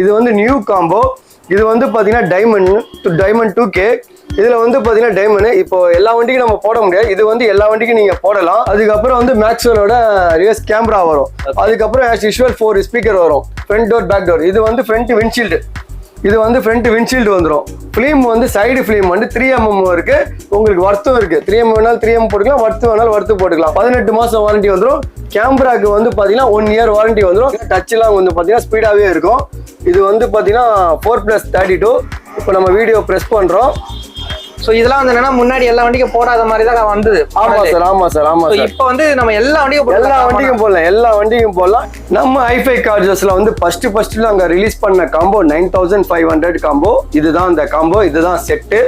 இது வந்து new combo இது வந்து பார்த்தீங்கன்னா டைமண்ட் டைமண்ட் டூ கே இதில் வந்து பார்த்தீங்கன்னா டைமண்ட் இப்போ எல்லா வண்டிக்கும் நம்ம போட முடியாது. இது வந்து எல்லா வண்டிக்கும் நீங்கள் போடலாம். அதுக்கப்புறம் வந்து மேக்ஸ்வலோட ரியஸ் கேமரா வரும். அதுக்கப்புறம் ஆஸ் யூஷுவல் ஃபோர் ஸ்பீக்கர் வரும். ஃப்ரண்ட் டோர் பேக் டோர் இது வந்து ஃப்ரண்ட் விண்ட்ஷீல்டு இது வந்து ஃப்ரண்ட் விண்ட்ஷீல்டு வந்துடும் ஃபிலிம் வந்து சைடு ஃபிலிம் வந்து த்ரீ எம்எம் இருக்கு. உங்களுக்கு வர்த்தம் இருக்கு. த்ரீ எம் வேணாலும் த்ரீ எம் போட்டுக்கலாம் ஒர்த்து வேணாலும் வர்த்து போட்டுக்கலாம். பதினெட்டு மாசம் வாரண்டி வந்துடும் கேமராக்கு வந்து பார்த்தீங்கன்னா ஒன் இயர் வாரண்டி வந்துடும் டச்லாம் வந்து பார்த்தீங்கன்னா ஸ்பீடாகவே இருக்கும். இது வந்து பார்த்தீங்கன்னா ஃபோர் ப்ளஸ் தேர்ட்டி டூ இப்போ நம்ம வீடியோ ப்ரெஸ் பண்ணுறோம் சோ இதெல்லாம் வந்து என்னன்னா முன்னாடி எல்லா வண்டிக்கும் போடாத மாதிரி தான் வந்தது. ஆமா சார் ஆமா சார் ஆமா சார். இப்போ வந்து நம்ம எல்லா வண்டியும் போட்டு எல்லா வண்டிக்கும் போடலாம் எல்லா வண்டிக்கும் போடலாம். நம்ம ஐஃபை கார்ஜஸ்ல வந்து ஃபர்ஸ்ட் ஃபர்ஸ்ட் நாங்க ரிலீஸ் பண்ண combo nine thousand five hundred combo இதுதான் இந்த காம்போ இதுதான் செட்டு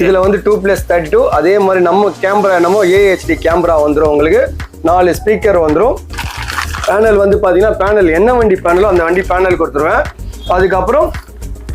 இதுல வந்து டூ பிளஸ் தேர்ட்டி டூ அதே மாதிரி நம்ம கேமரா நம்ம ஏஹெச்டி கேமரா வந்துடும் உங்களுக்கு. நாலு ஸ்பீக்கர் வந்துடும் பேனல் வந்து பாத்தீங்கன்னா பேனல் என்ன வண்டி பேனலோ அந்த வண்டி பேனல் கொடுத்துருவேன். அதுக்கப்புறம்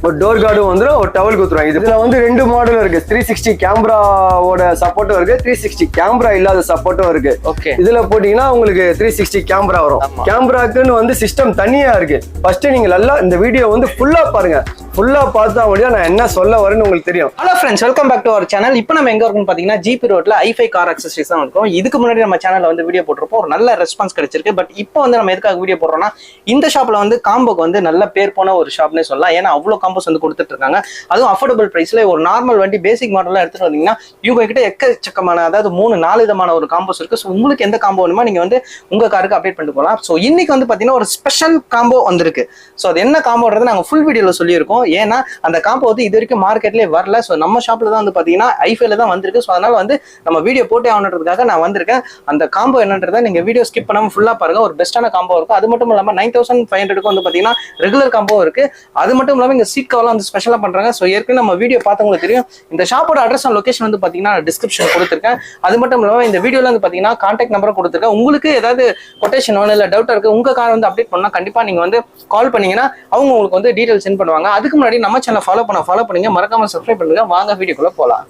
ஒரு டோர் கார்டும் வந்துடும் ஒரு டவல் கொடுத்துருவாங்க. இதுல வந்து ரெண்டு மாடல் இருக்கு. த்ரீ சிக்ஸ்டி கேமராவோட சப்போர்ட்டும் இருக்கு. த்ரீ சிக்ஸ்டி கேமரா இல்லாத சப்போர்ட்டும் இருக்கு. ஓகே இதுல போட்டீங்கன்னா உங்களுக்கு த்ரீ சிக்ஸ்டி கேமரா வரும். கேமராக்குன்னு வந்து சிஸ்டம் தனியா இருக்கு. ஃபர்ஸ்ட் நீங்க நல்லா இந்த வீடியோ வந்து ஃபுல்லா பாருங்க. ஃபுல்லா பார்த்தா முடியும் நான் என்ன சொல்ல வரேன்னு உங்களுக்கு தெரியும். Hello friends welcome back to our channel இப்போ நம்ம எங்க இருக்கோம்னு பாத்தீங்கன்னா ஜிபி ரோட்ல ஐஃபை கார் அக்சசரிஸ் தான் இருக்கும். இதுக்கு முன்னாடி நம்ம சேனல்ல வந்து வீடியோ போட்டிருப்போம். ஒரு நல்ல ரெஸ்பான்ஸ் கிடைச்சிருக்கு. பட் இப்போ வந்து நம்ம எதுக்காக வீடியோ போடுறோம்னா இந்த ஷாப்ல வந்து காம்போக்கு வந்து நல்ல பேர் போன ஒரு ஷாப்னே சொல்லலாம். ஏன்னா அவ்வளவு காம்போஸ் வந்து கொடுத்துட்டு இருக்காங்க. அதுவும் அஃபோர்டபுள் பிரைஸ்ல ஒரு நார்மல் வண்டி பேசிக் மாடல்லாம் எடுத்துட்டு வந்தீங்கன்னா இவங்க கிட்ட எக்கச்சக்கமான அதாவது மூணு நாலு விதமான ஒரு காம்போஸ் இருக்கு. ஸோ உங்களுக்கு எந்த காம்போ வேணுமோ நீங்க வந்து உங்க காருக்கு அப்டேட் பண்ணிட்டு போகலாம். ஸோ இன்னைக்கு வந்து பாத்தீங்கன்னா ஒரு ஸ்பெஷல் காம்போ வந்திருக்கு. ஸோ அது என்ன காம்போன்றது நாங்க ஃபுல் வீடியோல சொல்லியிருக்கோம். ஏன்னா அந்த காம்போ வந்து இது வரைக்கும் மார்க்கெட்லேயே வரல. ஸோ நம்ம ஷாப்ல தான் வந்து பாத்தீங்கன்னா ஐஃபைல தான் வந்திருக்கு. ஸோ அதனால வந்து நம்ம வீடியோ போட்டே ஆகணுன்றதுக்காக நான் வந்திருக்கேன். அந்த காம்போ என்னன்றதை நீங்க வீடியோ ஸ்கிப் பண்ணாம ஃபுல்லா பாருங்க. ஒரு பெஸ்ட்டான காம்போ இருக்கும். அது மட்டும் இல்லாம நைன் தௌசண்ட் ஃபைவ் ஹண்ட்ரடுக்கு வந்து பாத்தீங்கன்னா ரெகுலர் காம்போ இருக்கு. அது மட்டும் இல்லாம இங்க சீட் கவர்லாம் வந்து ஸ்பெஷலா பண்றாங்க. ஸோ ஏற்கனவே நம்ம வீடியோ பார்த்தவங்களுக்கு தெரியும். இந்த ஷாப்போட அட்ரஸ் அண்ட் லொகேஷன் வந்து பாத்தீங்கன்னா டிஸ்கிரிப்ஷன் கொடுத்துருக்கேன். அது மட்டும் இல்லாம இந்த வீடியோல வந்து பாத்தீங்கன்னா கான்டாக்ட் நம்பரும் கொடுத்துருக்கேன். உங்களுக்கு ஏதாவது கொட்டேஷன் வேணும் இல்ல டவுட் இருக்கு உங்க கார் வந்து அப்டேட் பண்ணா கண்டிப்பா நீங்க வந்து கால் பண்ணீங்கன்னா அவங்க உங்களுக்கு வந்து டீடைல் சென்ட் பண்ணுவாங்க. அதுக்கு முன்னாடி நம்ம சேனல் ஃபாலோ பண்ண ஃபாலோ பண்ணுங்க. மறக்காம சப்ஸ்கிரைப் பண்ணுங்க. வாங்க வீடியோக்குள்ள போலாம்.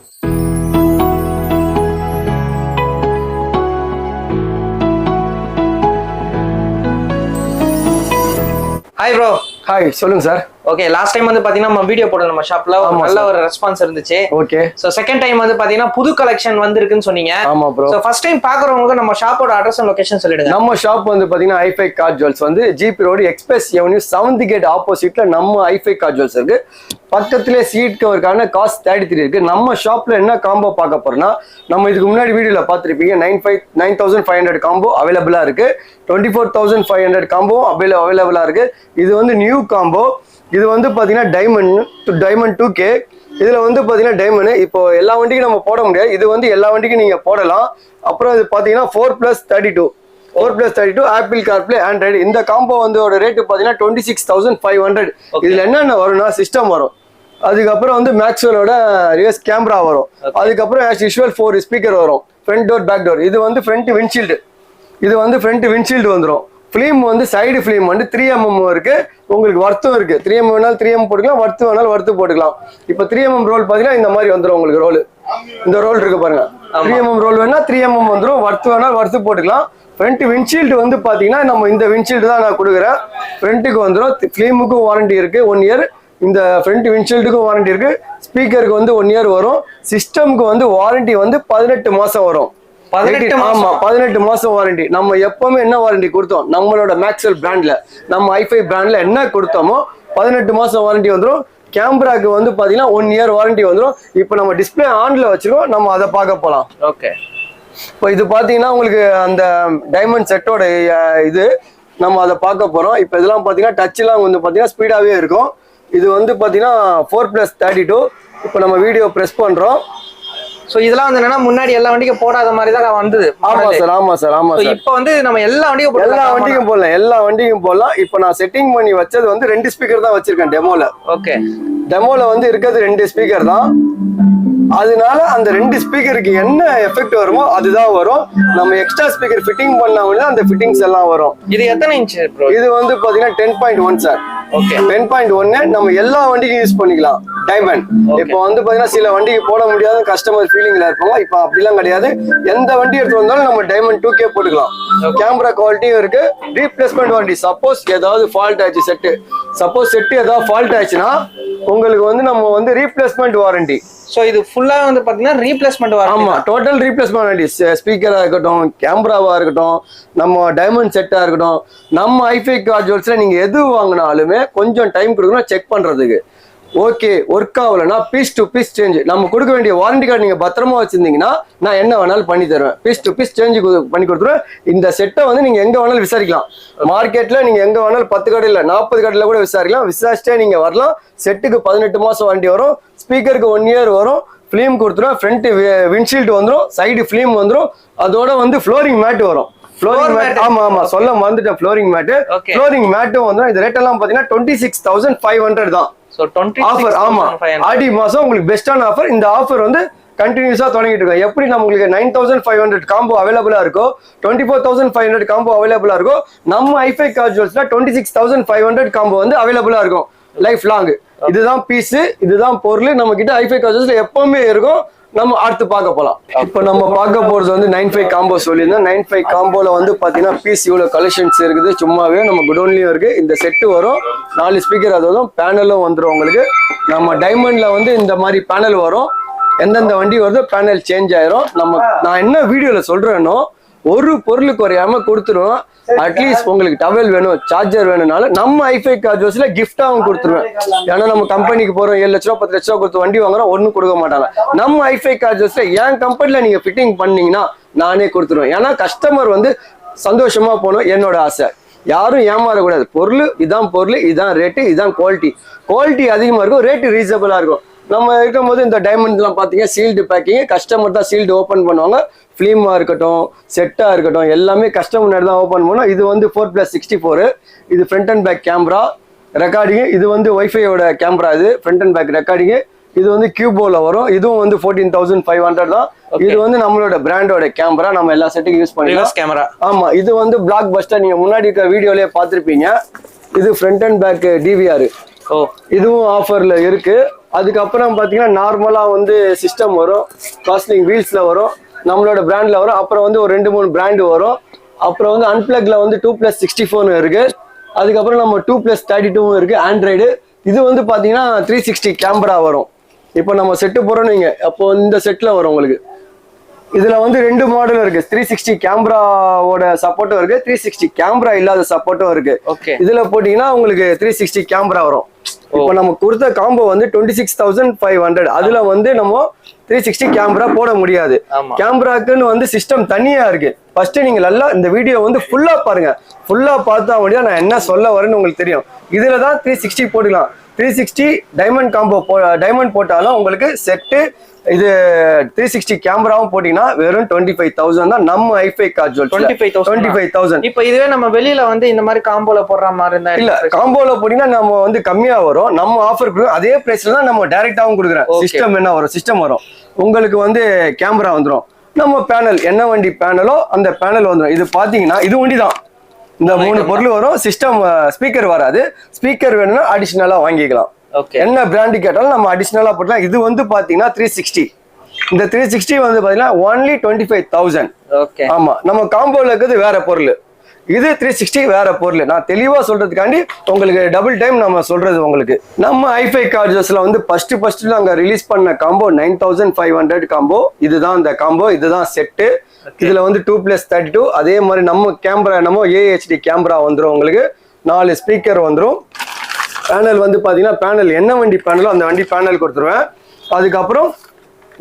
ஹாய் ப்ரோ ஹாய் சொல்லுங்க சார் ஓகே லாஸ்ட் டைம் வந்து பாத்தீங்கன்னா நம்ம வீடியோ போட நம்ம ஷாப்ல நல்ல. ஒரு ரெஸ்பான்ஸ் இருந்துச்சு. ஓகே சோ செகண்ட் டைம் வந்து பாத்தீங்கன்னா புது கலெக்ஷன் வந்திருக்குன்னு சொன்னீங்க. ஆமா ப்ரோ சோ ஃபர்ஸ்ட் டைம் பாக்குறவங்களுக்கு நம்ம ஷாப்போட அட்ரஸ் அண்ட் லொகேஷன் சொல்லிடுங்க. நம்ம ஷாப் வந்து பாத்தீங்கன்னா ஐஃபை கார் ஜுவல்ஸ் வந்து GP road express avenue seventh gate ஆப்போசிட்ல நம்ம ஐஃபை கார் ஜுவல்ஸ் இருக்கு. பக்கத்திலே சீட் கவருக்கான காஸ்ட் தேர்ட்டி த்ரீ இருக்கு. நம்ம ஷாப்ல என்ன காம்போ பார்க்க போறோம்னா நம்ம இதுக்கு முன்னாடி வீடியோல பார்த்துருப்பீங்க nine five nine thousand five hundred combo அவைலபிளா இருக்கு. Twenty four thousand five hundred combo avail அவைலபிளா இருக்கு. இது வந்து நியூ காம்போ இது வந்து பாத்தீங்கன்னா டைமண்ட் டைமண்ட் டூ கே இதுல வந்து பாத்தீங்கன்னா டைமண்ட் இப்போ எல்லா வண்டிக்கும் நம்ம போட முடியாது. இது வந்து எல்லா வண்டிக்கும் நீங்க போடலாம். அப்புறம் இது பாத்தீங்கன்னா four plus thirty two four plus thirty two Apple CarPlay Android இந்த காம்போ வந்து ரேட்டு பார்த்தீங்கன்னா twenty six thousand five hundred இதில் என்னென்ன வரும்னா சிஸ்டம் வரும். அதுக்கப்புறம் வந்து மேக்ஸ்வலோட ரியஸ் கேமரா வரும். அதுக்கப்புறம் ஆஸ் யூஷுவல் ஃபோர் ஸ்பீக்கர் வரும். ஃப்ரண்ட் டோர் பேக் டோர் இது வந்து ஃப்ரண்ட் விண்ட்ஷீல்டு இது வந்து ஃப்ரண்ட் விண்ட்ஷீல்டு வந்துடும் ஃபிலிம் வந்து சைடு ஃபிலிம் வந்து த்ரீ எம்எம் இருக்கு. உங்களுக்கு வர்த்தும் இருக்கு. த்ரீ எம் வேணாலும் த்ரீ எம் போட்டுக்கலாம் வர்த்து வேணாலும் வர்த்து போட்டுக்கலாம். இப்போ த்ரீ எம்எம் ரோல் பார்த்தீங்கன்னா இந்த மாதிரி வந்துடும் உங்களுக்கு ரோல் இந்த ரோல் இருக்கு பாருங்க. த்ரீ எம்எம் ரோல் வேணா த்ரீ எம்எம் வந்துடும் வர்த்து வேணாலும் வர்த்து போட்டுக்கலாம். ஃப்ரண்ட் விண்ட்ஷீல்டு வந்து பார்த்தீங்கன்னா நம்ம இந்த விண்ட்ஷீல்டு தான் நான் கொடுக்குறேன். ஃப்ரண்ட்டுக்கு வந்துடும் ஃபிலிமுக்கும் வாரண்டி இருக்கு. ஒன் இயர் இந்த ஃப்ரண்ட் விண்ட்ஷீல்டுக்கும் வாரண்டி இருக்கு. ஸ்பீக்கருக்கு வந்து ஒன் இயர் வரும். சிஸ்டம்க்கு வந்து வாரண்டி வந்து பதினெட்டு மாசம் வரும்? ஆமா பதினெட்டு மாசம் வாரண்டி நம்ம எப்பவுமே என்ன வாரண்டி கொடுத்தோம்? நம்மளோட மேக்ஸ்வெல் பிராண்ட்ல நம்ம ஐஃபை பிராண்ட்ல என்ன கொடுத்தோமோ பதினெட்டு மாசம் வாரண்டி வந்துடும் கேமராக்கு வந்து பாத்தீங்கன்னா ஒன் இயர் வாரண்டி வந்துடும் இப்போ நம்ம டிஸ்பிளே ஆன்ல வச்சிருக்கோம். நம்ம அதை பார்க்க போலாம். ஓகே இப்போ இது பாத்தீங்கன்னா உங்களுக்கு அந்த டைமண்ட் செட்டோட இது நம்ம அதை பார்க்க போறோம். இப்போ இதெல்லாம் பாத்தீங்கன்னா டச்லாம் வந்து பாத்தீங்கன்னா ஸ்பீடாவே இருக்கும். இது வந்து பாத்தீங்கன்னா ஃபோர் பிளஸ் தேர்ட்டி டூ இப்போ நம்ம வீடியோ ப்ரெஸ் பண்றோம். சோ இதெல்லாம் வந்து என்னன்னா முன்னாடி எல்லா வண்டிக்கும் போடாத மாதிரி தான் வந்தது. ஆமா. சார் ஆமா சார் ஆமா சார். இப்போ வந்து நம்ம எல்லா வண்டியும் எல்லா வண்டிக்கும் போடலாம் எல்லா வண்டிக்கும் போடலாம். இப்போ நான் செட்டிங் பண்ணி வச்சது வந்து ரெண்டு ஸ்பீக்கர் தான் வச்சிருக்கேன் டெமோல ஓகே டெமோல வந்து இருக்கிறது ரெண்டு ஸ்பீக்கர் தான். அதனால அந்த ரெண்டு ஸ்பீக்கருக்கு என்ன எஃபெக்ட் வருமோ அதுதான் வரும். நம்ம எக்ஸ்ட்ரா ஸ்பீக்கர் ஃபிட்டிங் பண்ணாங்கன்னா அந்த ஃபிட்டிங்ஸ் எல்லாம் வரும். இது எத்தனை இன்ச் இது வந்து பாத்தீங்கன்னா ten point one sir ten point ஒன்னு நம்ம எல்லா வண்டிக்கும் யூஸ் பண்ணிக்கலாம். டைமண்ட் இப்போ வந்து பாத்தீங்கன்னா சில வண்டிக்கு போட முடியாத கஸ்டமர் ஃபீலிங்ல இருப்பாங்க இப்போ அப்படிலாம் கிடையாது. எந்த வண்டி எடுத்து வந்தாலும் நம்ம டைமண்ட் டூ கே போட்டுக்கலாம். கேமரா குவாலிட்டியும் இருக்கு. ரீப்ளேஸ்மெண்ட் வாரண்டி சப்போஸ் ஏதாவது ஃபால்ட் ஆச்சு செட்டு சப்போஸ் செட்டு ஏதாவது ஃபால்ட் ஆச்சுன்னா உங்களுக்கு வந்து நம்ம வந்து ரீப்ளேஸ்மெண்ட் வாரண்டி ஸோ இது ஃபுல்லா வந்து பாத்தீங்கன்னா ரீப்ளேஸ்மெண்ட் வரும் ஆமா டோட்டல் ரீப்ளேஸ்மெண்ட் வாரண்டி ஸ்பீக்கரா இருக்கட்டும் கேமராவா இருக்கட்டும் நம்ம டைமண்ட் செட்டா இருக்கட்டும் நம்ம ஐஃபை கார்ஜுவல்ஸ்ல நீங்க எது வாங்கினாலுமே கொஞ்சம் டைம் கொடுக்கணும் செக் பண்ணுறதுக்கு ஓகே ஒர்க் ஆகலைன்னா பீஸ் டு பீஸ் சேஞ்ச் நம்ம கொடுக்க வேண்டிய வாரண்டி கார்டு நீங்கள் பத்திரமா வச்சிருந்தீங்கன்னா நான் என்ன வேணாலும் பண்ணி தருவேன். பீஸ் டு பீஸ் சேஞ்ச் பண்ணி கொடுத்துருவேன். இந்த செட்டை வந்து நீங்கள் எங்கே வேணாலும் விசாரிக்கலாம். மார்க்கெட்டில் நீங்கள் எங்கே வேணாலும் பத்து கடையில் நாற்பது கடையில் கூட விசாரிக்கலாம். விசாரிச்சுட்டே நீங்கள் வரலாம். செட்டுக்கு பதினெட்டு மாதம் வாரண்டி வரும். ஸ்பீக்கருக்கு ஒன் இயர் வரும். ஃபிலிம் கொடுத்துரும் ஃப்ரண்ட் விண்ட்ஷீல்டு வந்துடும் சைடு ஃபிலிம் வந்துடும் அதோட வந்து ஃப்ளோரிங் மேட் வரும். Flooring mat. ஆமா ஆமா. சொல்ல மறந்துட்டேன் ஃப்ளோரிங் மேட். ஃப்ளோரிங் மேட்டும் வந்துடும் இந்த ரேட் எல்லாம் பாத்தீங்கன்னா twenty six thousand five hundred தான் ஆஃபர் ஆமா. ஆடி மாசம் உங்களுக்கு பெஸ்டான ஆஃபர் இந்த ஆஃபர் வந்து கண்டினியூஸா தொடங்கிட்டு இருக்கோம். எப்படி நம்மளுக்கு nine thousand five hundred combo அவைலபிளா இருக்கோ twenty four thousand five hundred combo அவைலபிளா இருக்கோ நம்ம iFi கார்ஜுவல்ஸ்ல twenty six thousand five hundred combo வந்து அவைலபிளா இருக்கும். லைஃப் லாங் இதுதான் பீஸ் இதுதான் பொருள். நம்ம கிட்ட ஐஃபை கார்ஜுவல்ஸ்ல எப்பவுமே இருக்கும். நம்ம அடுத்து பார்க்க போலாம். இப்போ நம்ம பார்க்க போறது வந்து நைன் ஃபைவ் காம்போ சொல்லியிருந்தோம் நைன் ஃபைவ் காம்போல வந்து பாத்தீங்கன்னா பீஸ் இவ்வளவு கலெக்ஷன்ஸ் இருக்குது. சும்மாவே நம்ம குடோன்லயும் இருக்கு. இந்த செட்டு வரும். நாலு ஸ்பீக்கர் அது வரும். பேனலும் வந்துடும் உங்களுக்கு. நம்ம டைமண்ட்ல வந்து இந்த மாதிரி பேனல் வரும். எந்தெந்த வண்டி வருதோ பேனல் சேஞ்ச் ஆயிரும். நம்ம நான் என்ன வீடியோல சொல்றேனோ ஒரு பொருள் குறையாம கொடுத்துருவோம் அட்லீஸ்ட் உங்களுக்கு டவல் வேணும் சார்ஜர் வேணும்னாலும் நம்ம ஐஃபை கார்ஜோஸ்ல கிஃப்டாவும் கொடுத்துருவேன். ஏன்னா நம்ம கம்பெனிக்கு போறோம் ஏழு லட்ச ரூபா பத்து லட்ச ரூபா கொடுத்து வண்டி வாங்குறோம் ஒன்றும் கொடுக்க மாட்டாங்க. நம்ம ஐஃபை கார்ஜோஸ்ல என் கம்பெனில நீங்க ஃபிட்டிங் பண்ணீங்கன்னா நானே கொடுத்துருவேன். ஏன்னா கஸ்டமர் வந்து சந்தோஷமா போகணும் என்னோட ஆசை. யாரும் ஏமாறக்கூடாது. பொருள் இதான் பொருள் இதான் ரேட்டு இதான் குவாலிட்டி குவாலிட்டி அதிகமாக இருக்கும் ரேட்டு ரீசனபிளாக இருக்கும். நம்ம இருக்கும்போது இந்த டைமண்ட்லாம் பார்த்தீங்க சீல்டு பேக்கிங் கஸ்டமர் தான் சீல்டு ஓப்பன் பண்ணுவாங்க. ஃபிலிமாக இருக்கட்டும் செட்டாக இருக்கட்டும் எல்லாமே கஸ்டமர் தான் ஓப்பன் பண்ணுவோம் இது வந்து ஃபோர் ப்ளஸ் சிக்ஸ்டி ஃபோரு இது front and back camera recording இது வந்து ஒய்ஃபையோட கேமரா இது ஃப்ரண்ட் அண்ட் பேக் ரெக்கார்டிங்கு இது வந்து கியூபோல வரும். இதுவும் வந்து ஃபோர்டீன் தௌசண்ட் ஃபைவ் ஹண்ட்ரட் தான். இது வந்து நம்மளோட பிராண்டோட கேமரா நம்ம எல்லா செட்டுக்கும் யூஸ் பண்ணிக்கலாம். கேமரா ஆமா இது வந்து பிளாக் பஸ்டர் நீங்க முன்னாடி இருக்க வீடியோலயே பார்த்திருப்பீங்க. இது ஃப்ரண்ட் அண்ட் பேக் டிவிஆர் இதுவும் ஆஃபர்ல இருக்கு. அதுக்கப்புறம் பாத்தீங்கன்னா நார்மலா வந்து சிஸ்டம் வரும். காஸ்லிங் வீல்ஸ்ல வரும். நம்மளோட பிராண்ட்ல வரும். அப்புறம் வந்து ஒரு ரெண்டு மூணு பிராண்டு வரும். அப்புறம் வந்து அன்பிளக்ல வந்து டூ பிளஸ் சிக்ஸ்டி ஃபோர்னு இருக்கு. அதுக்கப்புறம் நம்ம டூ பிளஸ் தேர்ட்டி டூவும் இருக்கு. ஆண்ட்ராய்டு இது வந்து பாத்தீங்கன்னா த்ரீ சிக்ஸ்டி கேமரா வரும். இப்போ நம்ம செட்டு போறோம் நீங்க அப்போ இந்த செட்ல வரும் உங்களுக்கு. இதுல வந்து ரெண்டு மாடல் இருக்கு. த்ரீ சிக்ஸ்டி கேமராவோட சப்போர்ட்டும் இருக்கு. த்ரீ சிக்ஸ்டி கேமரா இல்லாத சப்போர்ட்டும் இருக்கு. ஓகே இதுல போட்டீங்கன்னா உங்களுக்கு த்ரீ சிக்ஸ்டி கேமரா வரும். இப்போ நம்ம கொடுத்த காம்போ வந்து twenty six thousand five hundred அதுல வந்து நம்ம த்ரீ சிக்ஸ்டி கேமரா போட முடியாது. கேமராக்குன்னு வந்து சிஸ்டம் தனியா இருக்கு. ஃபர்ஸ்ட் நீங்க நல்லா இந்த வீடியோ வந்து ஃபுல்லா பாருங்க. ஃபுல்லா பார்த்தா முடியும் நான் என்ன சொல்ல வரேன்னு உங்களுக்கு தெரியும். இதுல தான் த்ரீ சிக்ஸ்டி போட்டுக்கலாம். த்ரீ சிக்ஸ்டி டைமண்ட் காம்போ போ டைமண்ட் போட்டாலும் உங்களுக்கு செட்டு இது த்ரீ சிக்ஸ்டி கேமராவும் போட்டீங்கன்னா வெறும் டுவெண்ட்டி ஃபைவ் தௌசண்ட் தான் நம்ம ஐஃபை கார்ஜுவல் 25,000 டுவெண்ட்டி ஃபைவ் தௌசண்ட் இப்போ இதுவே நம்ம வெளியில வந்து இந்த மாதிரி காம்போல போடுற மாதிரி இருந்தா இல்ல காம்போல போட்டீங்கன்னா நம்ம வந்து கம்மியா வரும். நம்ம ஆஃபர் கொடுக்கும் அதே பிரைஸ்ல தான் நம்ம டைரக்டாவும் கொடுக்குறேன். சிஸ்டம் என்ன வரும்? சிஸ்டம் வரும். உங்களுக்கு வந்து கேமரா வந்துரும். நம்ம பேனல் என்ன வண்டி பேனலோ அந்த பேனல் வந்துரும். இது பாத்தீங்கன்னா இது வண்டி தான் இந்த மூணு பொருள் வரும். சிஸ்டம் ஸ்பீக்கர் வராது. ஸ்பீக்கர் வேணும்னா அடிஷ்னலா வாங்கிக்கலாம். ஓகே என்ன பிராண்டு கேட்டாலும் நம்ம அடிஷ்னலா போட்டலாம் இது வந்து பாத்தீங்கன்னா த்ரீ சிக்ஸ்டி இந்த த்ரீ சிக்ஸ்டி வந்து பாத்தீங்கன்னா only twenty five thousand okay ஆமா. நம்ம காம்போல இருக்கிறது வேற பொருள். இது த்ரீ சிக்ஸ்டி வேற பொருள். நான் தெளிவா சொல்றதுக்காண்டி உங்களுக்கு டபுள் டைம் நம்ம சொல்றது உங்களுக்கு. நம்ம ஐஃபை கார்ஜஸ்ல வந்து ஃபர்ஸ்ட் ஃபர்ஸ்ட் நாங்க ரிலீஸ் பண்ண combo nine thousand five hundred combo இதுதான் இந்த காம்போ இதுதான் செட்டு இதுல வந்து டூ பிளஸ் தேர்ட்டி டூ அதே மாதிரி நம்ம கேமரா நம்ம ஏஹெச்டி கேமரா வந்துரும் உங்களுக்கு. நாலு ஸ்பீக்கர் வந்துரும். பேனல் வந்து பாத்தீங்கன்னா பேனல் என்ன வண்டி பேனலோ அந்த வண்டி பேனல் கொடுத்துருவேன். அதுக்கப்புறம்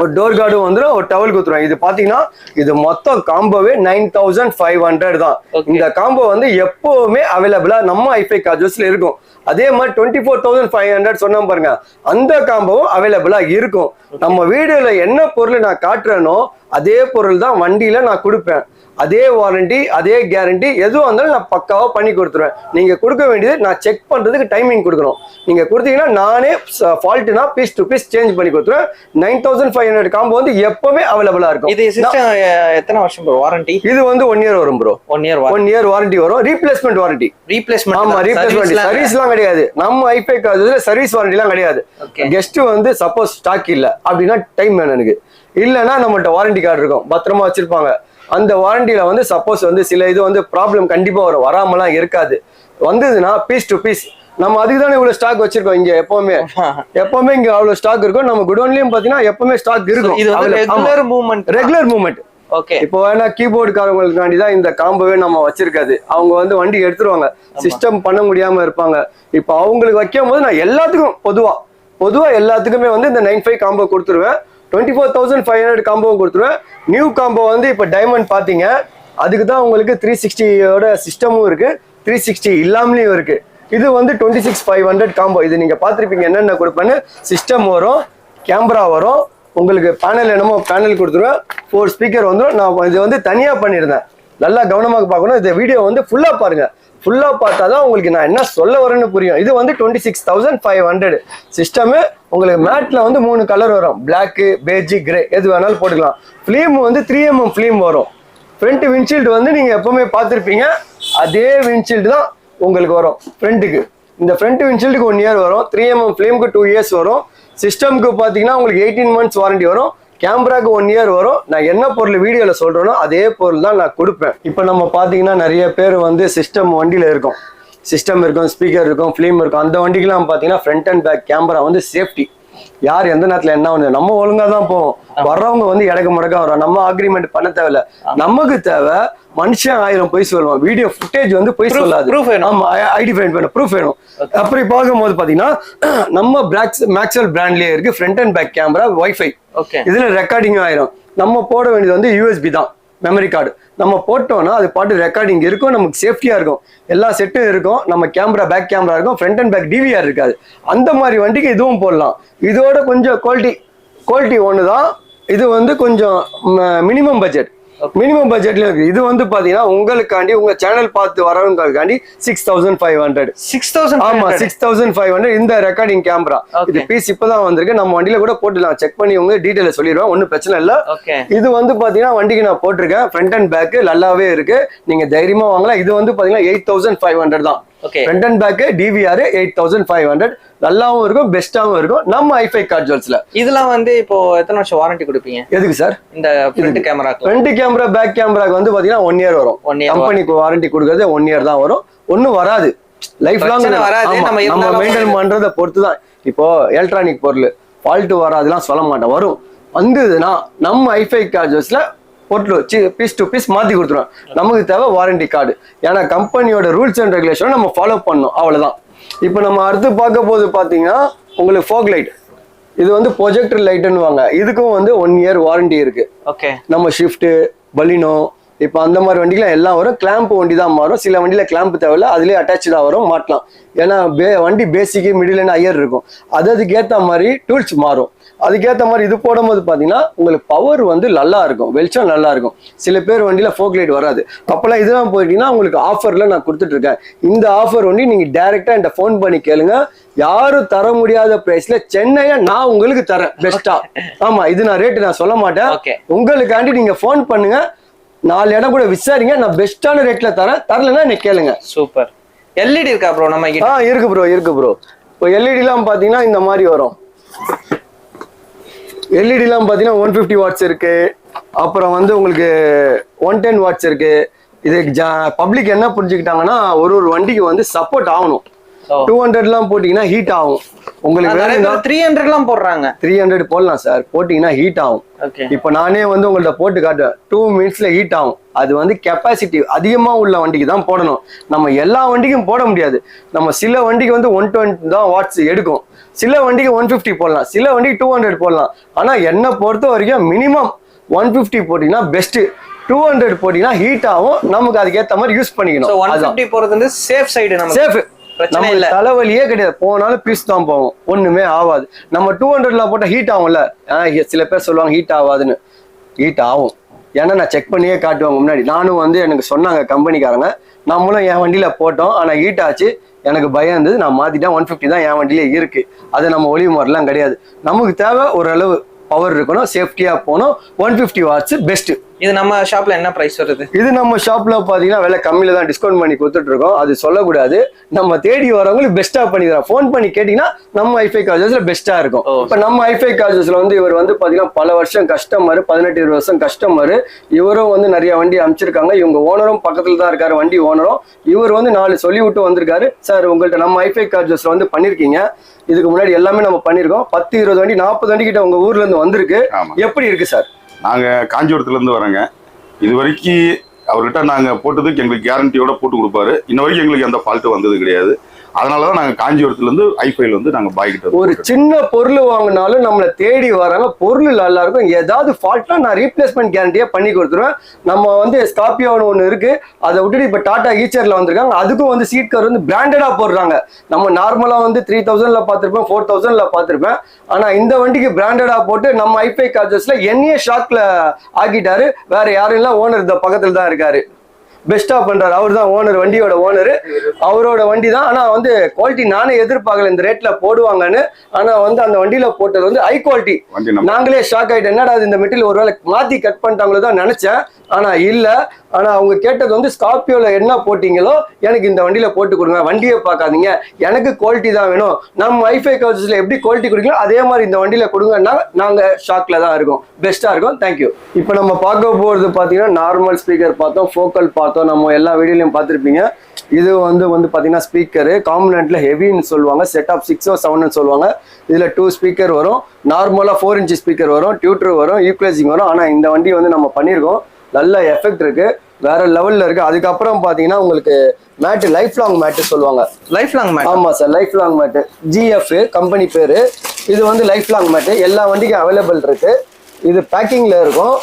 ஒரு டோர் கார்டும் வந்துடும் ஒரு டவல் கொடுத்துருவேன் இது பாத்தீங்கன்னா இது மொத்தம் காம்போவே நைன் தௌசண்ட் ஃபைவ் ஹண்ட்ரட் தான். இந்த காம்போ வந்து எப்பவுமே அவைலபிளா நம்ம ஐஃபை கார்ஜஸ்ல இருக்கும். அதே மாதிரி twenty four thousand five hundred சொன்னோம் பாருங்க அந்த காம்போவும் அவைலபிளா இருக்கும். நம்ம வீடியோல என்ன பொருள் நான் காட்டுறேனோ அதே பொருள் தான் வண்டியில நான் கொடுப்பேன். அதே வாரண்டி அதே கேரண்டி எதுவும் இருந்தாலும் நான் பக்காவா பண்ணி கொடுத்துருவேன். நீங்க கொடுக்க வேண்டியது நான் செக் பண்றதுக்கு டைமிங் கொடுக்கணும். நீங்க கொடுத்தீங்கன்னா நானே ஃபால்ட்னா பீஸ் டு பீஸ் சேஞ்ச் பண்ணி கொடுத்துருவேன். Nine thousand five hundred combo வந்து எப்பவுமே அவைலபிளா இருக்கும். இது சிஸ்டம் எத்தனை வருஷம் ப்ரோ வாரண்டி இது வந்து ஒன் இயர் வரும் bro one year one year warranty வரும். ரீப்ளேஸ்மெண்ட் வாரண்டி ரீப்ளேஸ்மெண்ட் ஆமா ரீப்ளேஸ்மெண்ட் சர்வீஸ்லாம் கிடையாது. நம்ம ஐபை கார்டுல சர்வீஸ் வாரண்டிலாம் கிடையாது. Okay. கெஸ்ட் வந்து சப்போஸ் ஸ்டாக் இல்ல. அப்படின்னா டைம் வேணும் எனக்கு. இல்லைன்னா நம்மள்ட்ட வாரண்டி கார்டு இருக்கும். பத்திரமா வச்சிருப்பாங்க. அந்த வாரண்டியில வந்து சப்போஸ் வந்து சில இது வந்து ப்ராப்ளம் கண்டிப்பா வரும். வராமலாம் இருக்காது. வந்ததுன்னா பீஸ் டு பீஸ் நம்ம அதுக்கு தானே இவ்வளவு ஸ்டாக் வச்சிருக்கோம் இங்க எப்பவுமே. எப்பவுமே இங்க அவ்வளவு ஸ்டாக் இருக்கும் நம்ம குடோன்லயும் பாத்தீங்கன்னா எப்பவுமே ஸ்டாக் இருக்கும். இது regular movement regular movement okay இப்போ வேணா கீபோர்டுக்காரங்களுக்காண்டி தான் இந்த காம்போவே நம்ம வச்சிருக்காது. அவங்க வந்து வண்டி எடுத்துருவாங்க. சிஸ்டம் பண்ண முடியாம இருப்பாங்க. இப்போ அவங்களுக்கு வைக்கும் போது நான் எல்லாத்துக்கும் பொதுவா பொதுவா எல்லாத்துக்குமே வந்து இந்த நைன் ஃபைவ் காம்போ கொடுத்துருவேன். Twenty four thousand five hundred காம்போவும் கொடுத்துருவேன். நியூ காம்போ வந்து இப்போ டைமண்ட் பார்த்தீங்க. அதுக்கு தான் உங்களுக்கு த்ரீ சிக்ஸ்டியோட சிஸ்டமும் இருக்குது த்ரீ சிக்ஸ்டி இல்லாமலேயும் இருக்குது இது வந்து twenty six five hundred combo இது நீங்கள் பார்த்துருப்பீங்க என்னென்ன கொடுப்பேன்னு சிஸ்டம் வரும் கேமரா வரும். உங்களுக்கு பேனல் என்னமோ பேனல் கொடுத்துருவேன். ஃபோர் ஸ்பீக்கர் வந்துடும் நான் இது வந்து தனியாக பண்ணியிருந்தேன். நல்லா கவனமாக பார்க்கணும். இந்த வீடியோ வந்து ஃபுல்லாக பாருங்கள் ஃபுல்லாக பார்த்தா தான் உங்களுக்கு நான் என்ன சொல்ல வரேன்னு புரியும். இது வந்து twenty six thousand five hundred system உங்களுக்கு மேட்டில் வந்து மூணு கலர் வரும். பிளாக்கு பேஜி கிரே எது வேணாலும் போட்டுக்கலாம். ஃபிலிம் வந்து த்ரீ எம்எம் ஃபிலிம் வரும். ஃப்ரண்ட் விண்ட்ஷீல்டு வந்து நீங்கள் எப்போவுமே பார்த்துருப்பீங்க. அதே விண்ட்ஷீல்டு தான் உங்களுக்கு வரும். ஃப்ரண்ட்டுக்கு இந்த ஃப்ரண்ட் விண்ட்ஷீல்டுக்கு ஒன் இயர் வரும். த்ரீ எம்எம் ஃபிலிமுக்கு டூ இயர்ஸ் வரும். சிஸ்டம்க்கு பார்த்தீங்கன்னா உங்களுக்கு எயிட்டீன் மந்த்ஸ் வாரண்டி வரும். கேமராக்கு ஒன் இயர் வரும். நான் என்ன பொருள் வீடியோவில் சொல்கிறேனோ அதே பொருள் தான் நான் கொடுப்பேன். இப்போ நம்ம பார்த்தீங்கன்னா நிறைய பேர் வந்து சிஸ்டம் வண்டியில் இருக்கும். சிஸ்டம் இருக்கும் ஸ்பீக்கர் இருக்கும் ஃபிலிம் இருக்கும். அந்த வண்டிக்கெலாம் பார்த்தீங்கன்னா ஃப்ரண்ட் அண்ட் பேக் கேமரா வந்து சேஃப்டி யார் எந்த நேரத்தில் என்ன வந்து நம்ம ஒழுங்கா தான் போவோம். வர்றவங்க வந்து இடக்கு முடக்க வரோம் நம்ம அக்ரிமெண்ட் பண்ண தேவையில்ல. நமக்கு தேவை மனுஷன் ஆயிரம் பொய் சொல்லுவான். வீடியோ ஃபுட்டேஜ் வந்து பொய் சொல்லாது. ஆமா ஐடி ஃபைன் வேணும் ப்ரூஃப் வேணும். அப்படி பார்க்கும்போது பாத்தீங்கன்னா நம்ம மேக்ஸல் பிராண்ட்லயே இருக்கு. Front and back camera wifi இதுல ரெக்கார்டிங்கும் ஆயிரும். நம்ம போட வேண்டியது வந்து யூஎஸ்பி தான். மெமரி கார்டு நம்ம போட்டோம்னா அது பாட்டு ரெக்கார்டிங் இருக்கும் நமக்கு சேஃப்டியாக இருக்கும். எல்லா செட்டும் இருக்கும். நம்ம கேமரா பேக் கேமரா இருக்கும். ஃப்ரண்ட் அண்ட் பேக் டிவிஆர் இருக்காது. அந்த மாதிரி வண்டிக்கு இதுவும் போடலாம். இதோட கொஞ்சம் குவாலிட்டி குவாலிட்டி ஒன்று தான் இது வந்து கொஞ்சம் மினிமம் பட்ஜெட் மினிமம் பட்ஜெட்ல இருக்கு. இது வந்து பாத்தீங்கன்னா உங்களுக்காண்டி உங்க சேனல் பார்த்து வரவங்களுக்காண்டி six thousand five hundred six thousand ஆமா சிக்ஸ் தௌசண்ட் ஃபைவ் ஹண்ட்ரட் இந்த ரெக்கார்டிங் கேமரா. இது பீஸ் இப்பதான் வந்திருக்கு. நம்ம வண்டியில கூட போட்டுலாம் செக் பண்ணி உங்க டீடைல சொல்லிடுவேன். ஒன்றும் பிரச்சனை இல்ல. இது வந்து பாத்தீங்கன்னா வண்டிக்கு நான் போட்டிருக்கேன். ஃப்ரண்ட் அண்ட் பேக் நல்லாவே இருக்கு. நீங்க தைரியமா வாங்கலாம். இது வந்து பாத்தீங்கன்னா எயிட் தௌசண்ட் ஃபைவ் ஹண்ட்ரட் தான். Front and back DVR eight thousand five hundred நல்லாவும் இருக்கும் பெஸ்ட்டாவும் இருக்கும். நம்ம ஐஃபை கார்ட் ஜுவல்ஸ்ல இதெல்லாம் வந்து இப்போ எத்தனை வருஷம் வாரண்டி கொடுப்பீங்க? எதுக்கு சார்? இந்த ஃப்ரண்ட் கேமராக்கு ஃப்ரண்ட் கேமரா பேக் கேமராக்கு வந்து பாத்தீங்கன்னா ஒன் இயர் வரும். One year கம்பெனிக்கு வாரண்டி கொடுக்கறது ஒன் இயர் தான் வரும். ஒன்றும் வராது. லைஃப் லாங் வராது, நம்ம மெயின்டைன் பண்றத பொறுத்து தான் இப்போ எலக்ட்ரானிக் பொருள் ஃபால்ட் வராதுலாம் சொல்ல மாட்டேன் வரும். வந்ததுன்னா நம்ம ஐஃபை கார்ஜஸ்ல போட்டு பீஸ் டு பீஸ் மாத்தி கொடுத்துருவோம் நமக்கு தேவை வாரண்டி கார்டு ஏன்னா கம்பெனியோட ரூல்ஸ் அண்ட் ரெகுலேஷன் நம்ம ஃபாலோ பண்ணணும். அவ்வளவுதான். இப்போ நம்ம அடுத்து பார்க்க போது பாத்தீங்கன்னா உங்களுக்கு ஃபோக் லைட் இது வந்து ப்ரொஜெக்டர் லைட்டுன்னு வாங்க. இதுக்கும் வந்து ஒன் இயர் வாரண்டி இருக்கு. ஓகே நம்ம ஷிஃப்ட்டு பலினோ இப்போ அந்த மாதிரி வண்டிலாம் எல்லாம் வரும். கிளாம்ப் வண்டி தான் மாறும். சில வண்டியில் கிளாம்ப் தேவையில்ல. அதுலேயே அட்டாச்சாக வரும். மாட்டலாம் ஏன்னா பே வண்டி பேசிக்கு மிடில் ஹையர் இருக்கும். அது அதுக்கு ஏற்ற மாதிரி டூல்ஸ் மாறும். அதுக்கேற்ற மாதிரி இது போடும்போது பார்த்தீங்கன்னா உங்களுக்கு பவர் வந்து நல்லா இருக்கும். வெளிச்சம் நல்லா இருக்கும். சில பேர் வண்டியில் ஃபோக் லைட் வராது. அப்போல்லாம் இதெல்லாம் போயிட்டீங்கன்னா உங்களுக்கு ஆஃபரில் நான் கொடுத்துட்டு இருக்கேன் இந்த ஆஃபர் வண்டி நீங்கள் டேரெக்டாக என்கிட்ட ஃபோன் பண்ணி கேளுங்க. யாரும் தர முடியாத பிரைஸ்ல சென்னையை நான் உங்களுக்கு தரேன். பெஸ்ட்டா ஆமா இது நான் ரேட்டு நான் சொல்ல மாட்டேன். உங்களுக்காண்டி நீங்க ஃபோன் பண்ணுங்க. நாலு இடம் கூட விசாரிங்க. நான் பெஸ்டான ரேட்ல தரேன். தரலன்னா நீ கேளுங்க. சூப்பர் எல்இடி இருக்கா ப்ரோ நம்ம ஆ இருக்கு ப்ரோ இருக்கு ப்ரோ இப்போ எல்இடி எல்லாம் பாத்தீங்கன்னா இந்த மாதிரி வரும். எல்இடி எல்லாம் பாத்தீங்கன்னா ஒன் ஃபிஃப்டி வாட்ஸ் இருக்கு. அப்புறம் வந்து உங்களுக்கு ஒன் டென் வாட்ஸ் இருக்கு. இது பப்ளிக் என்ன புரிஞ்சுக்கிட்டாங்கன்னா ஒரு ஒரு வண்டிக்கு வந்து சப்போர்ட் ஆகணும். டூ ஹண்ட்ரட்லாம் போட்டிங்கன்னா ஹீட் ஆகும். உங்களுக்கு த்ரீ ஹண்ட்ரட்லாம் போடுறாங்க. த்ரீ ஹண்ட்ரட் போடலாம் சார். போட்டிங்கன்னா ஹீட் ஆகும். இப்போ நானே வந்து உங்கள்ட்ட போட்டு காட்டுவேன் டூ மினிட்ஸ்ல ஹீட் ஆகும். அது வந்து கெப்பாசிட்டி அதிகமா உள்ள வண்டிக்கு தான் போடணும். நம்ம எல்லா வண்டிக்கும் போட முடியாது. நம்ம சில வண்டிக்கு வந்து ஒன் டுவெண்ட்டி தான் வாட்ஸ் எடுக்கும். சில வண்டிக்கு ஒன் ஃபிஃப்டி போடலாம் சில வண்டிக்கு டூ ஹண்ட்ரட் போடலாம். ஆனா என்னை பொறுத்த வரைக்கும் மினிமம் ஒன் ஃபிஃப்டி போட்டிங்கன்னா பெஸ்ட் டூ ஹண்ட்ரட் போட்டிங்கன்னா ஹீட் ஆகும் நமக்கு அதுக்கேற்ற மாதிரி யூஸ் பண்ணிக்கணும். ஒன் ஃபிஃப்டி போறது வந்து சேஃப் சைடு நம்ம சேஃப் நம்ம. தலைவலியே கிடையாது. போனாலும் பீஸ் தான் போகும். ஒண்ணுமே ஆகாது. நம்ம டூ ஹண்ட்ரட்ல போட்டா ஹீட் ஆகும்ல. சில பேர் சொல்லுவாங்க ஹீட் ஆகாதுன்னு. ஹீட் ஆகும். ஏன்னா நான் செக் பண்ணியே காட்டுவாங்க முன்னாடி. நானும் வந்து எனக்கு சொன்னாங்க கம்பெனிக்காரங்க நம்மளும் என் வண்டியில போட்டோம். ஆனா ஹீட் ஆச்சு. எனக்கு பயம் இருந்தது. நான் மாற்றிட்டேன் ஒன் ஃபிஃப்டி தான் என் வண்டியிலே இருக்குது அது நம்ம ஒளிவு முறைலாம் கிடையாது. நமக்கு தேவை ஓரளவு பவர் இருக்கணும். சேஃப்டியாக போகணும். ஒன் ஃபிஃப்டி வாட்ஸ் பெஸ்ட்டு இது நம்ம ஷாப்ல என்ன பிரைஸ் வருது? இது நம்ம ஷாப்ல பாத்தீங்கன்னா விலை கம்மியில தான் டிஸ்கவுண்ட் பண்ணி கொடுத்துட்டு இருக்கோம் அது சொல்லக்கூடாது. நம்ம தேடி வரவங்களுக்கு பெஸ்டா பண்ணி தரோம் ஃபோன் பண்ணி கேட்டீங்கன்னா நம்ம ஐஃபை கார்ஜஸ்ல பெஸ்டா இருக்கும். இப்ப நம்ம ஐஃபை கார்ஜஸ்ல வந்து இவர் வந்து பாத்தீங்கன்னா பல வருஷம் கஸ்டமர் பதினெட்டு இருபது வருஷம் கஸ்டமர் இவரும் வந்து நிறைய வண்டி அமைச்சிருக்காங்க இவங்க ஓனரும் பக்கத்துல தான் இருக்காரு வண்டி ஓனரும் இவர் வந்து நாலு சொல்லி விட்டு வந்திருக்காரு. சார் உங்கள்ட்ட நம்ம ஐஃபை கார்ஜஸ்ல வந்து பண்ணிருக்கீங்க. இதுக்கு முன்னாடி எல்லாமே நம்ம பண்ணிருக்கோம். பத்து இருபது வண்டி நாற்பது வண்டி கிட்ட உங்க ஊர்ல இருந்து வந்திருக்கு. எப்படி இருக்கு சார் நாங்கள் காஞ்சிபுரத்துலேருந்து வரோங்க இது வரைக்கும் அவர்கிட்ட நாங்கள் போட்டதுக்கு எங்களுக்கு கேரண்டியோட போட்டு கொடுப்பாரு. இன்ன வரைக்கும் எங்களுக்கு எந்த ஃபால்ட்டு வந்தது கிடையாது. அதனாலதான் நாங்க காஞ்சிபுரத்துல இருந்து ஐஃபைல் வந்து நாங்க பாய் கிட்ட ஒரு சின்ன பொருள் வாங்கினாலும் நம்மளை தேடி வராங்க பொருள் நல்லா இருக்கும். ஏதாவது ஃபால்ட்னா நான் ரீப்ளேஸ்மெண்ட் கேரண்டியா பண்ணி கொடுத்துருவேன். நம்ம வந்து ஸ்கார்பியோன்னு ஒன்று இருக்கு. அதை விட்டுட்டு இப்போ டாடா ஈச்சர்ல வந்திருக்காங்க. அதுக்கும் வந்து சீட் கவர் வந்து பிராண்டடா போடுறாங்க. நம்ம நார்மலா வந்து த்ரீ தௌசண்ட்ல பார்த்துருப்பேன் ஃபோர் தௌசண்ட்ல பார்த்துருப்பேன். ஆனா இந்த வண்டிக்கு பிராண்டடா போட்டு நம்ம ஐபை கார்ஜஸ்ல என்னையே ஷாக்ல ஆக்கிட்டாரு. வேற யாரும் இல்ல ஓனர் இந்த பக்கத்துல தான் இருக்காரு. பெஸ்டா பண்றாரு. அவர் தான் ஓனர் வண்டியோட ஓனர் அவரோட வண்டி தான் ஆனா வந்து குவாலிட்டி நானே எதிர்பார்க்கல. இந்த ரேட்ல போடுவாங்கன்னு. ஆனா வந்து அந்த வண்டியில போட்டது வந்து ஹை குவாலிட்டி நாங்களே ஷாக் ஆயிட்டோம் என்னடா இந்த மெட்டீரியல் ஒருவேளை மாத்தி கட் பண்ணிட்டாங்களோ தான் நினைச்சேன். ஆனா இல்ல. ஆனா அவங்க கேட்டது வந்து ஸ்கார்பியோல என்ன போட்டீங்களோ எனக்கு இந்த வண்டியில போட்டு கொடுங்க. வண்டியை பார்க்காதீங்க. எனக்கு குவாலிட்டி தான் வேணும். நம்ம வைஃபை கவர்ஸ்ல எப்படி குவாலிட்டி கொடுக்கணும் அதே மாதிரி இந்த வண்டியில கொடுங்கன்னா நாங்க ஷாக்ல தான் இருக்கோம். பெஸ்டா இருக்கும். தேங்க்யூ இப்போ நம்ம பார்க்க போறது பாத்தீங்கன்னா நார்மல் ஸ்பீக்கர் பார்த்தோம். ஃபோக்கல் பார்த்தோம். நம்ம எல்லா வீடியோலையும் பார்த்துருப்பீங்க. இது வந்து வந்து பார்த்தீங்கன்னா ஸ்பீக்கரு காம்பனண்ட்ல ஹெவின்னு சொல்லுவாங்க. செட் ஆஃப் சிக்ஸோ செவன்னு சொல்லுவாங்க. இதில் டூ ஸ்பீக்கர் வரும். நார்மலாக ஃபோர் இன்ச் ஸ்பீக்கர் வரும். டியூட்டர் வரும். ஈக்குவலைசிங் வரும். ஆனால் இந்த வண்டி வந்து நம்ம பண்ணியிருக்கோம். நல்ல எஃபெக்ட் இருக்கு. வேற லெவல்ல இருக்கு. அதுக்கப்புறம் பார்த்தீங்கன்னா உங்களுக்கு மேட்டு லைஃப் லாங் மேட்டு சொல்லுவாங்க. லைஃப் லாங் மேம் ஆமா sir life long mat GF company பேரு. இது வந்து லைஃப் லாங் மேட்டு எல்லா வண்டிக்கும் அவைலபிள் இருக்கு. இது பேக்கிங்ல இருக்கும்.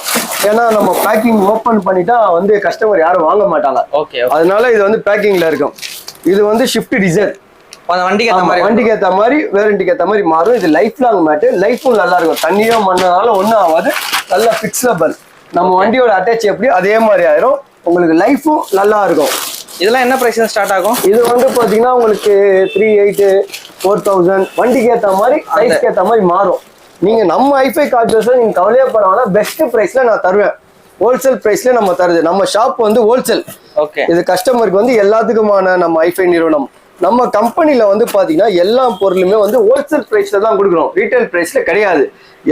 ஏன்னா நம்ம பேக்கிங் ஓப்பன் பண்ணிட்டா வந்து கஸ்டமர் யாரும் வாங்க மாட்டாங்க. ஓகே அதனால இது வந்து பேக்கிங்ல இருக்கும். இது வந்து ஷிஃப்ட் டிசைன் அந்த வண்டிக்கு அந்த மாதிரி வண்டிக்கு ஏத்த மாதிரி வேரண்டிக்கு ஏத்த மாதிரி மாறும். இது லைஃப் லாங் மேட்டு லைஃபும் நல்லா இருக்கும். தண்ணியோ மண்ணாலும் ஒன்றும் ஆகாது. நல்லா ஃபிக்ஸபிள் நம்ம வண்டியோட அட்டாச் எப்படி? அதே மாதிரி ஆயிரும். உங்களுக்கு லைஃபும் நல்லா இருக்கும். இதெல்லாம் என்ன பிரைஸ் ஸ்டார்ட் ஆகும்? இது வந்து பாத்தீங்கன்னா உங்களுக்கு த்ரீ எயிட்டு ஃபோர் தௌசண்ட் வண்டிக்கு ஏத்த மாதிரி சைஸ்க்கு ஏத்த மாதிரி மாறும். நீங்க நம்ம ஐஃபை கார்ட்ஸை நீங்க கவலையே வேணாம் பெஸ்ட் பிரைஸ்ல நான் தருவேன். ஹோல்சேல் பிரைஸ்ல நம்ம தருது. நம்ம ஷாப் வந்து ஹோல்சேல் ஓகே இது கஸ்டமருக்கு வந்து எல்லாத்துக்குமான நம்ம ஐஃபை நிறுவனம். நம்ம கம்பெனில வந்து பாத்தீங்கன்னா எல்லா பொருளுமே வந்து ஹோல்சேல் பிரைஸ்ல தான் கொடுக்குறோம். ரீட்டைல் பிரைஸ்ல கிடையாது.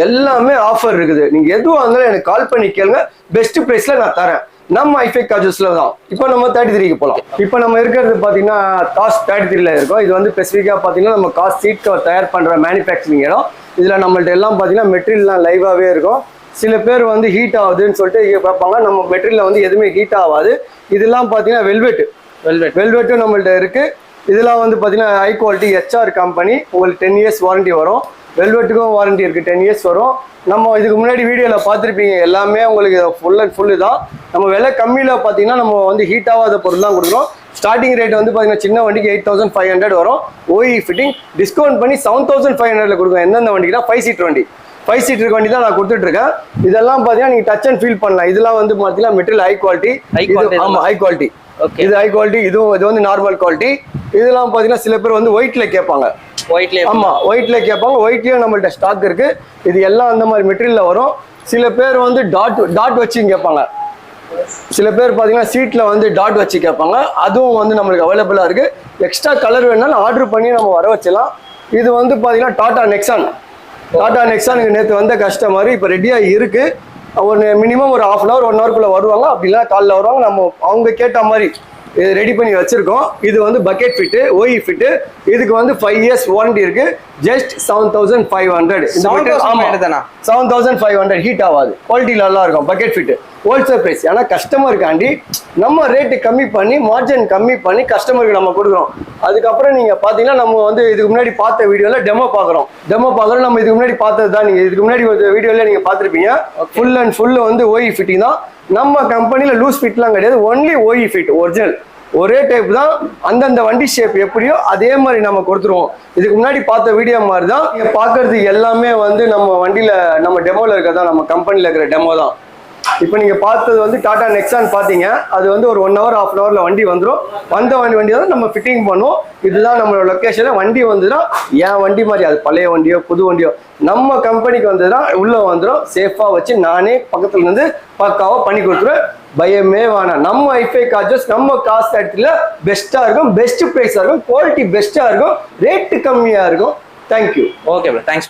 எல்லாமே ஆஃபர் இருக்குது. நீங்க எதுவாக இருந்தாலும் எனக்கு கால் பண்ணி கேளுங்க. பெஸ்ட் பிரைஸ்ல நான் தரேன். நம்ம ஐஃபை காஜஸ்ல தான். இப்போ நம்ம தேர்ட்டி த்ரீக்கு போகலாம் இப்போ நம்ம இருக்கிறது பார்த்தீங்கன்னா காஸ்ட் தேர்ட்டி த்ரீல இருக்கோம். இது வந்து ஸ்பெசிஃபிக்காக பார்த்தீங்கன்னா நம்ம காஸ்ட் சீட் கவர் தயார் பண்ணுற மேனுஃபேக்சரிங் இடம். இதில் நம்மள்ட்ட எல்லாம் பார்த்தீங்கன்னா மெட்டீரியல்லாம் லைவாகவே இருக்கும். சில பேர் வந்து ஹீட் ஆகுதுன்னு சொல்லிட்டு பார்ப்பாங்க. நம்ம மெட்டீரியல் வந்து எதுவுமே ஹீட் ஆகாது. இதெல்லாம் பார்த்தீங்கன்னா வெல்வெட் வெல்வெட் வெல்வெட்டும் நம்மள்ட்ட இருக்கு. இதெல்லாம் வந்து பார்த்தீங்கன்னா ஹை குவாலிட்டி ஹெச்ஆர் கம்பெனி உங்களுக்கு டென் இயர்ஸ் வாரண்டி வரும். வெல்வெட்டுக்கும் வாரண்டி இருக்கு. டென் இயர்ஸ் வரும். நம்ம இதுக்கு முன்னாடி வீடியோவில் பார்த்துருப்பீங்க எல்லாமே உங்களுக்கு ஃபுல் அண்ட் ஃபுல்லு தான். நம்ம விலை கம்மியில் பார்த்தீங்கன்னா நம்ம வந்து ஹீட் ஆகாத பொருள் தான் கொடுக்குறோம். ஸ்டார்டிங் ரேட் வந்து பார்த்தீங்கன்னா சின்ன வண்டிக்கு எயிட் தௌசண்ட் ஃபைவ் ஹண்ட்ரட் வரும். ஓஇ ஃபிட்டிங் டிஸ்கவுண்ட் பண்ணி செவன் தௌசண்ட் ஃபைவ் ஹண்ட்ரட்ல கொடுக்குறோம். எந்தெந்த வண்டிக்குனா ஃபைவ் சீட் வண்டி. ஃபைவ் சீட்டர் வண்டி தான் நான் கொடுத்துட்டு இருக்கேன் இதெல்லாம் பார்த்தீங்கன்னா நீங்கள் டச் அண்ட் ஃபீல் பண்ணலாம். இதெல்லாம் வந்து பார்த்தீங்கன்னா மெட்டீரியல் ஹை குவாலிட்டி ஆமாம் ஹை குவாலிட்டி இது ஹை குவாலிட்டி இதுவும் இது வந்து நார்மல் குவாலிட்டி இதெல்லாம் பார்த்தீங்கன்னா சில பேர் வந்து ஒயிட்ல கேட்பாங்க. ஒயிட்லேயே ஆமா ஒயிட்ல கேட்பாங்க. ஒயிட்லயும் நம்மள்ட்ட ஸ்டாக் இருக்கு. இது எல்லாம் அந்த மாதிரி மெட்டீரியல்ல வரும். சில பேர் வந்து டாட் டாட் வச்சு கேட்பாங்க. சில பேர் பார்த்தீங்கன்னா சீட்ல வந்து டாட் வச்சு கேட்பாங்க. அதுவும் வந்து நம்மளுக்கு அவைலபிளா இருக்கு. எக்ஸ்ட்ரா கலர் வேணாலும் ஆர்டர் பண்ணி நம்ம வர வச்சிடலாம். இது வந்து பார்த்தீங்கன்னா டாடா நெக்ஸான் டாடா நெக்ஸானுக்கு நேற்று வந்த கஸ்டமர் இப்போ ரெடியாக இருக்கு. ஒரு மினிமம் ஒரு ஹாஃப் அன் ஹவர் ஒன் ஹவர்க்குள்ள வருவாங்க. அப்படின்னா காலைல வருவாங்க. நம்ம அவங்க கேட்ட மாதிரி இது ரெடி பண்ணி வச்சிருக்கோம். இது வந்து பக்கெட் ஃபிட்டு ஓஇ ஃபிட்டு இதுக்கு வந்து ஃபைவ் இயர்ஸ் வாரண்டி இருக்குது just seven thousand five hundred இந்த 7,500 தானா? Seven thousand five hundred heat ஆகாது. குவாலிட்டி நல்லா இருக்கும் பக்கெட் ஃபிட் ஹோல்சேல் பிரைஸ் ஏன்னா கஸ்டமருக்காண்டி நம்ம ரேட்டு கம்மி பண்ணி மார்ஜின் கம்மி பண்ணி கஸ்டமருக்கு நம்ம கொடுக்குறோம். அதுக்கப்புறம் நீங்க பாத்தீங்கன்னா நம்ம வந்து இதுக்கு முன்னாடி பார்த்த வீடியோல டெமோ பார்க்குறோம். டெமோ பார்க்குறோம். நம்ம இதுக்கு முன்னாடி பார்த்தது தான் நீங்க இதுக்கு முன்னாடி ஒரு வீடியோல நீங்க பார்த்துருப்பீங்க. ஃபுல் அண்ட் ஃபுல் வந்து ஓஇ ஃபிட்டிங் தான். நம்ம கம்பெனில லூஸ் ஃபிட்லாம் கிடையாது. ஒன்லி ஓஇ ஃபிட் ஒரிஜினல் ஒரே டைப் தான் அந்தந்த வண்டி ஷேப் எப்படியோ அதே மாதிரி நம்ம கொடுத்துருவோம். இதுக்கு முன்னாடி பார்த்த வீடியோ மாதிரி தான் பார்க்கறது எல்லாமே வந்து நம்ம வண்டியில் நம்ம டெமோவில் இருக்கிறதா நம்ம கம்பெனியில் இருக்கிற டெமோ தான். இப்போ நீங்கள் பார்த்தது வந்து டாடா நெக்ஸான் பார்த்தீங்க. அது வந்து ஒரு ஒன் ஹவர் ஆஃப் ஹவரில் வண்டி வந்துடும் வந்த வண்டி வண்டி தான் நம்ம ஃபிட்டிங் பண்ணுவோம். இதுதான் நம்மளோட லொக்கேஷனில் வண்டி வந்துதுன்னா என் வண்டி மாதிரி அது பழைய வண்டியோ புது வண்டியோ நம்ம கம்பெனிக்கு வந்ததுன்னா உள்ளே வந்துடும் சேஃபாக வச்சு நானே பக்கத்துலேருந்து இருந்து பண்ணி கொடுத்துருவேன். பயமே வேணாம். நம்ம ஐஃபை கார்ஜஸ் நம்ம காசு இடத்துல பெஸ்டா இருக்கும். பெஸ்ட் ப்ரைஸாக இருக்கும். குவாலிட்டி பெஸ்டா இருக்கும். ரேட்டு கம்மியா இருக்கும். Thank you okay bro thanks